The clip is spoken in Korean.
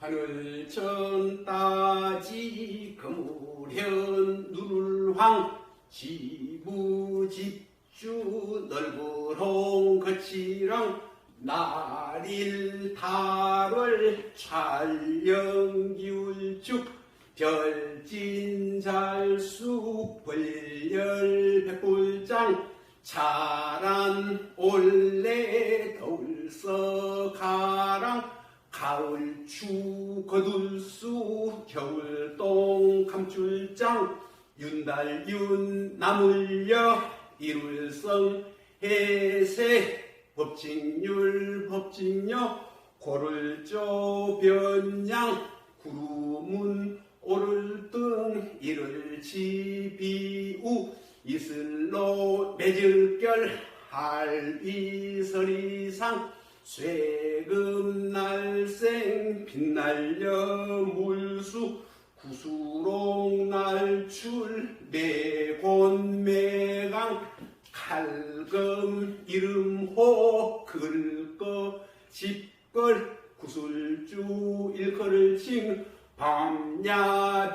하늘 천 따지 거무현 누를황 지부집주 넓으롱 거치랑 날일 달월 촬영기울축 별진잘수 벌열 백불장 자란 올레 더울서 가랑 가을 추 거둘수 겨울 동 감출장 윤달 윤 나물려 이룰성 해세. 법칙률 법칙녀 고를조 변양 구름은 오를 등 이를 지비우. 이슬로 맺을결 할이설이상 쇠금 날생 빛날려 물수 구수롱 날출 매곤 매강 칼금 이름호 글거 집걸 구슬주 일거를 칭 밤야비광